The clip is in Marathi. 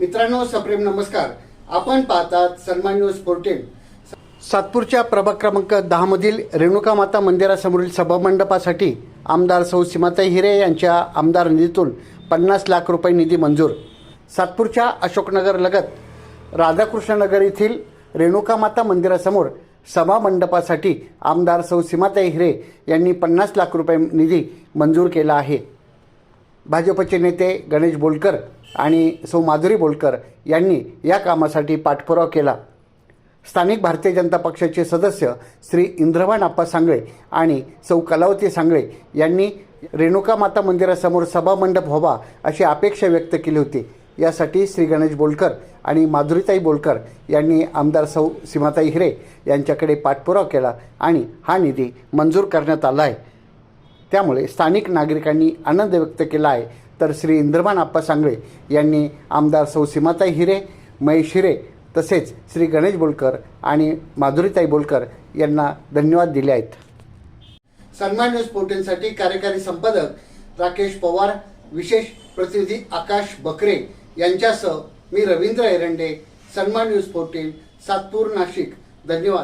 मित्रांनो सप्रेम नमस्कार. आपण पाहतात सन्मान न्यूज फोर्टीन सातपूरच्या प्रभाग क्रमांक दहा मधील रेणुका माता मंदिरासमोरील सभामंडपासाठी आमदार सौ सीमाताई हिरे यांच्या आमदार निधीतून पन्नास लाख रुपये निधी मंजूर. सातपूरच्या अशोकनगर लगत राधाकृष्णनगर येथील रेणुका माता मंदिरासमोर सभामंडपासाठी आमदार सौ सीमाताई हिरे यांनी पन्नास लाख रुपये निधी मंजूर केला आहे. भाजपचे नेते गणेश बोलकर आणि सौ माधुरी बोलकर यांनी या कामासाठी पाठपुरावा केला. स्थानिक भारतीय जनता पक्षाचे सदस्य श्री इंद्रवान आप्पा सांगळे आणि सौ कलावती सांगळे यांनी रेणुका माता मंदिरासमोर सभामंडप व्हावा अशी अपेक्षा व्यक्त केली होती. यासाठी श्री गणेश बोलकर आणि माधुरीताई बोलकर यांनी आमदार सौ सीमाताई हिरे यांच्याकडे पाठपुरावा केला आणि हा निधी मंजूर करण्यात आला आहे. त्यामुळे स्थानिक नागरिकांनी आनंद व्यक्त केला आहे. तर श्री इंद्रमान आप्पा सांगळे यांनी आमदार सौ सीमाताई हिरे महेश हिरे तसेच श्री गणेश बोलकर आणि माधुरीताई बोलकर यांना धन्यवाद दिले आहेत. सन्मान न्यूज पोर्टलसाठी कार्यकारी संपादक राकेश पवार विशेष प्रतिनिधी आकाश बकरे यांच्यासह मी रवींद्र एरंडे सन्मान न्यूज पोर्टल सातपूर नाशिक. धन्यवाद.